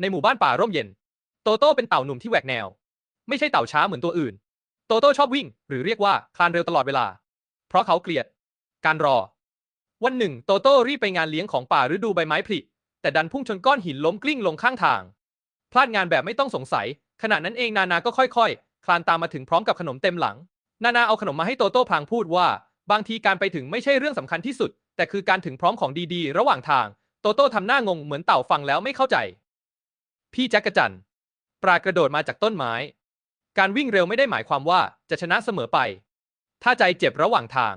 ในหมู่บ้านป่าร่มเย็น โตโต้เป็นเต่าหนุ่มที่แหวกแนว ไม่ใช่เต่าช้าเหมือนตัวอื่น โตโต้ชอบวิ่ง หรือเรียกว่าคลานเร็วตลอดเวลา เพราะเขาเกลียด การรอ วันหนึ่ง โตโต้รีบไปงานเลี้ยงของป่าฤดูใบไม้ผลิแต่ดันพุ่งชนก้อนหินล้มกลิ้งลงข้างทาง พลาดงานแบบไม่ต้องสงสัย ขณะนั้นเองนานาก็ค่อยๆ คลานตามมาถึงพร้อมกับขนมเต็มหลัง นานาเอาขนมมาให้โตโต้พลางพูดว่า บางทีการไปถึงไม่ใช่เรื่องสำคัญที่สุด แต่คือการถึงพร้อมของดีๆ ระหว่างทาง โตโต้ทำหน้างงเหมือนเต่าฟังแล้วไม่เข้าใจ พี่แจ็คกระจันปลากระโดดมาจากต้นไม้ การวิ่งเร็วไม่ได้หมายความว่าจะชนะเสมอไป ถ้าใจเจ็บระหว่างทาง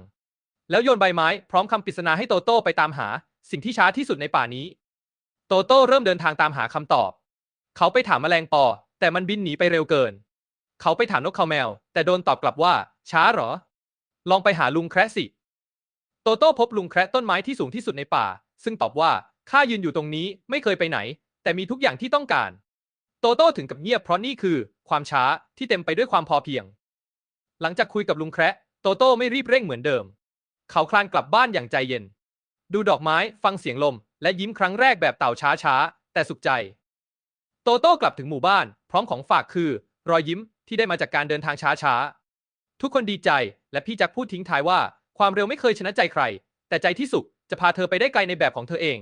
แล้วโยนใบไม้พร้อมคำปริศนาให้โตโต้ไปตามหาสิ่งที่ช้าที่สุดในป่านี้ โตโต้เริ่มเดินทางตามหาคำตอบ เขาไปถามแมลงปอ แต่มันบินหนีไปเร็วเกิน เขาไปถามนกเขาแมว แต่โดนตอบกลับว่า ช้าเหรอ ลองไปหาลุงแคระสิ โตโต้พบลุงแคระต้นไม้ที่สูงที่สุดในป่า ซึ่งตอบว่าข้ายืนอยู่ตรงนี้ไม่เคยไปไหน แต่มีทุกอย่างที่ต้องการ โตโต้ถึงกับเงียบเพราะนี่คือ ความช้าที่เต็มไปด้วยความพอเพียง หลังจากคุยกับลุงแคระโตโต้ไม่รีบเร่งเหมือนเดิม เขาคลานกลับบ้านอย่างใจเย็น ดูดอกไม้ฟังเสียงลม และยิ้มครั้งแรกแบบเต่าช้าๆแต่สุขใจ โตโต้กลับถึงหมู่บ้าน พร้อมของฝากคือ รอยยิ้มที่ได้มาจากการเดินทางช้าๆทุกคนดีใจและพี่จ็คพูดทิ้งท้ายว่า ความเร็วไม่เคยชนะใจใคร แต่ใจที่สุขจะพาเธอไปได้ไกลในแบบของเธอเอง